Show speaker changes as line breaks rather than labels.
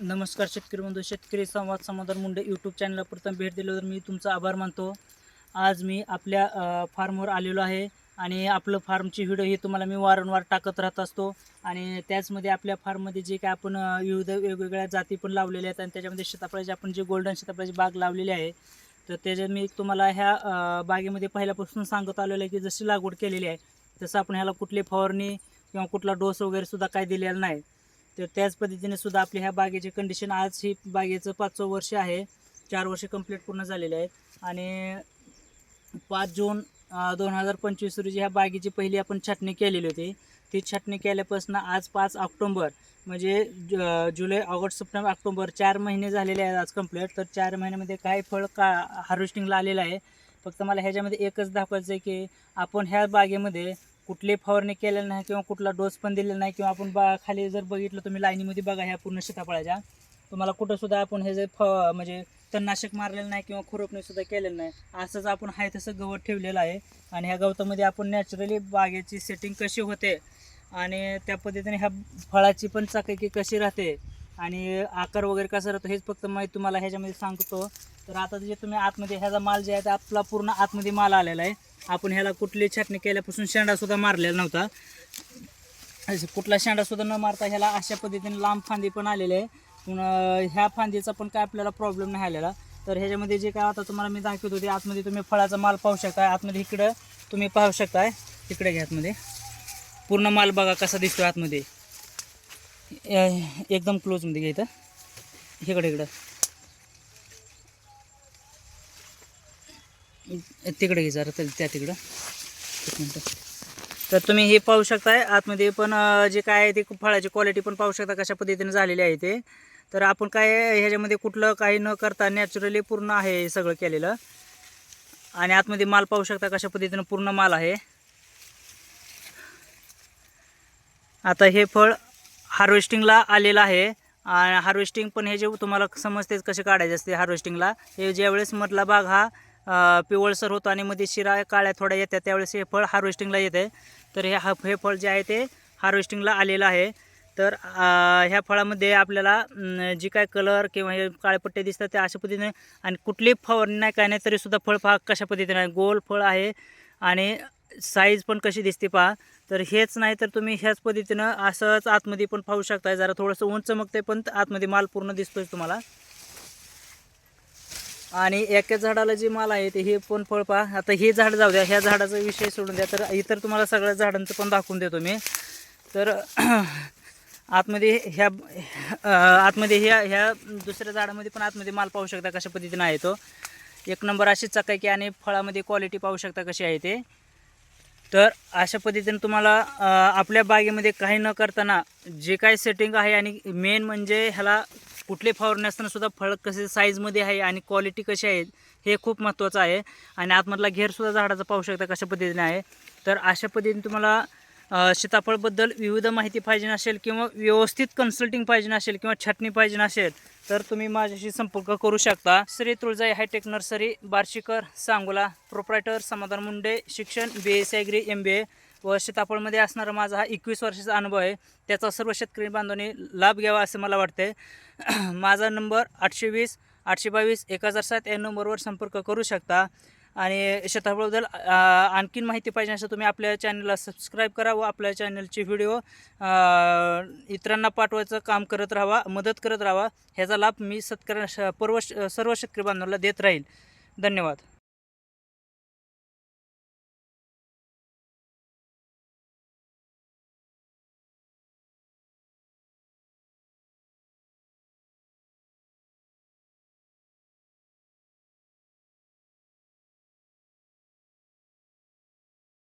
नमस्कार शेतकरी बंधू शेतकरी संवाद समाधान मुंडे यूट्यूब चॅनलला प्रथम भेट दिल्यावर मी तुमचा आभार मानतो. आज मी आपल्या फार्मवर आलेलो आहे आणि आपलं फार्मची व्हिडिओ ही तुम्हाला मी वारंवार टाकत राहत असतो. आणि त्याचमध्ये आपल्या फार्ममध्ये जे काय आपण विविध वेगवेगळ्या जाती पण लावलेल्या आहेत आणि त्याच्यामध्ये शेताफळाची आपण जे गोल्डन शेताफळाची बाग लावलेली आहे तर त्याच्यात मी तुम्हाला ह्या बागेमध्ये पहिल्यापासून सांगत आलेलं आहे की जशी लागवड केलेली आहे तसं आपण ह्याला कुठली फवारणी किंवा कुठला डोस वगैरे सुद्धा काय दिलेला नाही. तर त्याच पद्धतीने सुद्धा आपली ह्या बागेची कंडिशन आज ही बागेचं पाचवं वर्ष आहे. चार वर्ष कंप्लीट पूर्ण झालेले आहेत. आणि पाच जून दोन हजार पंचवीस रोजी ह्या बागेची पहिली आपण छाटणी केलेली होती. ती छाटणी केल्यापासून आज पाच ऑक्टोंबर म्हणजे ज- जुलै ऑगस्ट सप्टेंबर ऑक्टोबर चार महिने झालेले आहेत आज कंप्लीट तर चार महिन्यामध्ये काय फळ का हार्वेस्टिंगला आलेलं आहे. फक्त मला ह्याच्यामध्ये एकच दाखवायचं आहे की आपण ह्या बागेमध्ये कुठली फवारणी केलेली नाही किंवा कुठला डोस पण दिलेला नाही किंवा आपण बा खाली जर बघितलं तुम्ही लाईनीमध्ये बघा ह्या पूर्ण सीताफळाच्या. तुम्हाला कुठंसुद्धा आपण हे जे फ म्हणजे तणनाशक मारलेलं नाही किंवा खुरपणीसुद्धा केलेलं नाही. असंच आपण आहे तसं गवत ठेवलेलं आहे. आणि ह्या गवतामध्ये आपण नॅचरली बागेची सेटिंग कशी होते आणि त्या पद्धतीने ह्या फळाची पण चाकाकी कशी राहते आणि आकार वगैरे कसा राहतो हेच फक्त माहीत तुम्हाला ह्याच्यामध्ये सांगतो. तर आता जे तुम्ही आतमध्ये ह्याचा माल जे आहे ते आपला पूर्ण आतमध्ये माल आलेला आहे. आपण ह्याला कुठली छाटणी केल्यापासून शेंडासुद्धा मारलेला नव्हता. कुठला शेंडासुद्धा न मारता ह्याला अशा पद्धतीने लांब फांदी पण आलेली आहे. पुन्हा ह्या फांदीचा पण काय आपल्याला प्रॉब्लेम नाही आलेला. तर ह्याच्यामध्ये जे काय आता तुम्हाला मी दाखवत होते आतमध्ये तुम्ही फळाचा माल पाहू शकता आतमध्ये इकडं तुम्ही पाहू शकताय. इकडे घ्या आतमध्ये. पूर्ण माल बघा कसा दिसतो आतमध्ये. एकदम क्लोजमध्ये घ्या इथं. इकडे इकडं. तिकडे घे जरा त्या तिकडं. एक मिनटं. तर तुम्ही हे पाहू शकताय आतमध्ये पण जे काय आहे ते फळाची क्वालिटी पण पाहू शकता कशा पद्धतीने झालेली आहे ते. तर आपण काय ह्याच्यामध्ये कुठलं काही न करता नॅचरली पूर्ण आहे हे सगळं केलेलं. आणि आतमध्ये माल पाहू शकता कशा पद्धतीनं पूर्ण माल आहे. आता हे फळ हार्वेस्टिंगला आलेलं आहे. आणि हार्वेस्टिंग पण हे जे तुम्हाला समजतेच कसे काढायचे असते हार्वेस्टिंगला हे ज्यावेळेस मधला भाग हा पिवळसर होतो आणि मध्ये शिरा काळ्या थोड्या येतात त्यावेळेस हे फळ हार्वेस्टिंगला येते. तर हे हा हे फळ जे आहे ते हार्वेस्टिंगला आलेलं आहे. तर ह्या फळामध्ये आपल्याला जी काय कलर किंवा हे काळे पट्टे दिसतात ते अशा पद्धतीने आणि कुठली फवारणी नाही काय नाही तरीसुद्धा फळ पहा कशा पद्धतीने. आहे गोल फळ आहे आणि साईज पण कशी दिसते पहा. तर हेच नाही तर तुम्ही ह्याच पद्धतीनं असंच आतमध्ये पण पाहू शकताय. जरा थोडंसं उंच मग ते पण आतमध्ये माल पूर्ण दिसतोय तुम्हाला. आणि एका झाडाला जे माल आहे ते हे पण फळ पहा. आता हे झाड जाऊ द्या ह्या झाडाचा विषय सोडून द्या. तर इतर तुम्हाला सगळ्या झाडांचं पण दाखवून देतो मी. तर आतमध्ये ह्या आतमध्ये ह्या ह्या दुसऱ्या झाडामध्ये पण आतमध्ये माल पाहू शकता कशा पद्धतीनं आहे तो. एक नंबर अशीच चकाकी आणि फळामध्ये क्वालिटी पाहू शकता कशी आहे ते. तर अशा पद्धतीने तुम्हाला आपल्या बागेमध्ये काही न करताना जे काही सेटिंग आहे आणि मेन म्हणजे ह्याला कुठले फवारणी असतानासुद्धा फळ कसे साईजमध्ये आहे आणि क्वालिटी कशी आहे हे खूप महत्त्वाचं आहे. आणि आतमधला घेरसुद्धा झाडाचा पाहू शकता कशा पद्धतीने आहे. तर अशा पद्धतीने तुम्हाला सीताफळबद्दल विविध माहिती पाहिजे असेल किंवा व्यवस्थित कन्सल्टिंग पाहिजे असेल किंवा छाटणी पाहिजे असेल तर तुम्ही माझ्याशी संपर्क करू शकता. Shri Tuljai hitech nursery Barshikar Sangola proprietor Samadhan Munde शिक्षण B S agri M B A व सीताफळमध्ये असणारा माझा हा एकवीस वर्षाचा अनुभव आहे. त्याचा सर्व शेतकरी बांधवांनी लाभ घ्यावा असं मला वाटते. माझा नंबर आठशे वीस आठशे बावीस एक हजार सात या नंबरवर संपर्क करू शकता. आणि शेताफळबद्दल आणखीन माहिती पाहिजे असेल तुम्ही आपल्या चॅनलला सबस्क्राईब करा व आपल्या चॅनलचे व्हिडिओ इतरांना पाठवायचं काम करत राहावा मदत करत राहावा. ह्याचा लाभ मी सत्कार सर्व सर्व शेतकरी बांधवांना देत राहील. धन्यवाद.